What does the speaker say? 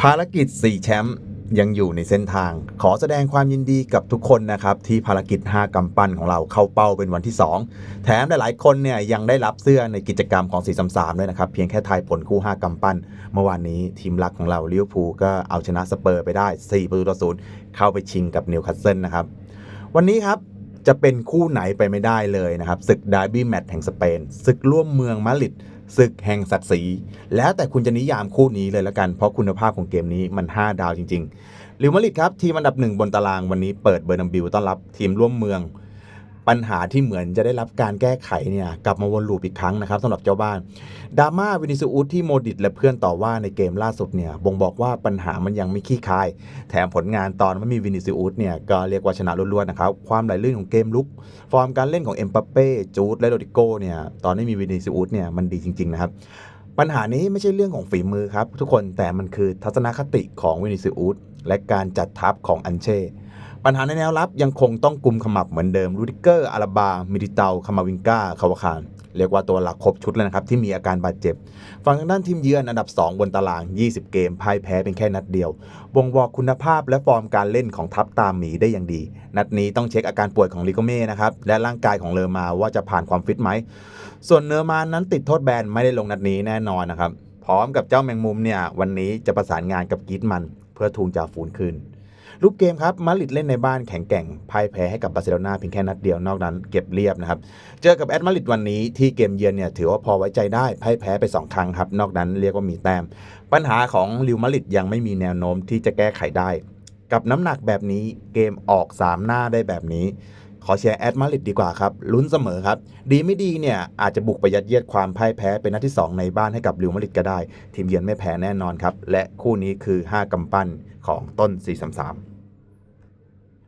ภารกิจ 4 แชมป์ยังอยู่ในเส้นทาง ขอแสดงความยินดีกับทุกคนนะครับ ที่ภารกิจ 5กำปั้นของเราเข้าเป้าเป็นวันที่ 2 แถมหลายๆคนเนี่ยยังได้รับเสื้อในกิจกรรมของ 433 ด้วยนะครับ เพียงแค่ทายผลคู่ 5กำปั้น เมื่อวานนี้ทีมรักของเราลิเวอร์พูลก็เอาชนะสเปอร์ไปได้ 4 ประตูต่อศูนย์เข้าไปชิงกับนิวคาสเซิลนะครับ วันนี้ครับ จะเป็นคู่ไหนไปไม่ได้เลยนะครับศึกดาร์บี้แมตช์แห่งสเปนศึกร่วมเมืองมาดริดศึกแห่งศักดิ์ศรีแล้วแต่คุณจะนิยามคู่นี้เลยละกัน เพราะคุณภาพของเกมนี้มัน 5 ดาวจริงๆลิวมาดริดครับ ทีมอันดับหนึ่งบนตารางวันนี้เปิดเบอร์นัมบิวต้อนรับทีมร่วมเมือง ปัญหาที่เหมือนจะได้รับการแก้ไขเนี่ยกลับมาวนลูปอีกครั้งนะครับสำหรับเจ้าบ้านดราม่าวินิซูอุสที่โมดิตและเพื่อนต่อว่าในเกมล่าสุดเนี่ยบ่งบอกว่าปัญหามันยังไม่ขี้คาย แถมผลงานตอนไม่มีวินิซิอุสเนี่ยก็เรียกว่าชนะล้วนๆนะครับความไหลลื่นของเกมลุก ฟอร์มการเล่นของเอ็มบัปเป้จูดและโรดิโก้เนี่ยตอนไม่มีวินิซิอุสเนี่ยมันดีจริงๆนะครับปัญหานี้ไม่ใช่เรื่องของฝีมือครับ ทุกคนแต่มันคือทัศนคติของวินิซิอุสและการจัดทัพของอันเช่ ปัญหาในแนวรับยังคงต้องกุมขมับเหมือนเดิมรูดิเกอร์อาราบามิดิเตาคามาวิงกาคาวาคารเรียกว่าตัวหลักครบชุดแล้วนะครับที่มีอาการบาดเจ็บ ฝั่งทางด้านทีมเยือนอันดับ 2 บนตาราง 20 เกมพ่ายแพ้เป็นแค่นัดเดียว บ่งบอกคุณภาพและฟอร์มการเล่นของทัพตามหมีได้อย่างดี นัดนี้ต้องเช็คอาการป่วยของลิโกเม่นะครับและร่างกายของเลอมาว่าจะผ่านความฟิตไหม ส่วนเนอร์มานนั้นติดโทษแบนไม่ได้ลงนัดนี้แน่นอนนะครับพร้อมกับเจ้าแมงมุมเนี่ยวันนี้จะประสานงานกับกีตมัน เพื่อทวงจ่าฝูนคืน รูปเกมครับมาดริดเล่นในบ้านแข็งแกร่งพ่ายแพ้ให้กับบาร์เซโลนาเพียงแค่นัดเดียวนอกนั้นเก็บเรียบนะครับเจอกับแอตมาดริดวันนี้ที่เกมเยือนเนี่ยถือว่าพอไว้ใจได้พ่ายแพ้ไป 2 ครั้งครับนอกนั้นเรียกว่ามีแต้ม ปัญหาของลิวมาดริดยังไม่มีแนวโน้มที่จะแก้ไขได้ กับน้ำหนักแบบนี้เกมออก 3 หน้าได้แบบนี้ ขอแชร์แอดมาริดดีกว่าครับลุ้นเสมอครับ ดีไม่ดีเนี่ยอาจจะบุกไปยัดเยียดความพ่ายแพ้เป็นนัดที่ 2 ในบ้านให้กับลิวมาริดก็ได้ ทีมเยือนไม่แพ้แน่นอนครับ และคู่นี้คือ 5กำปั้นของต้น 433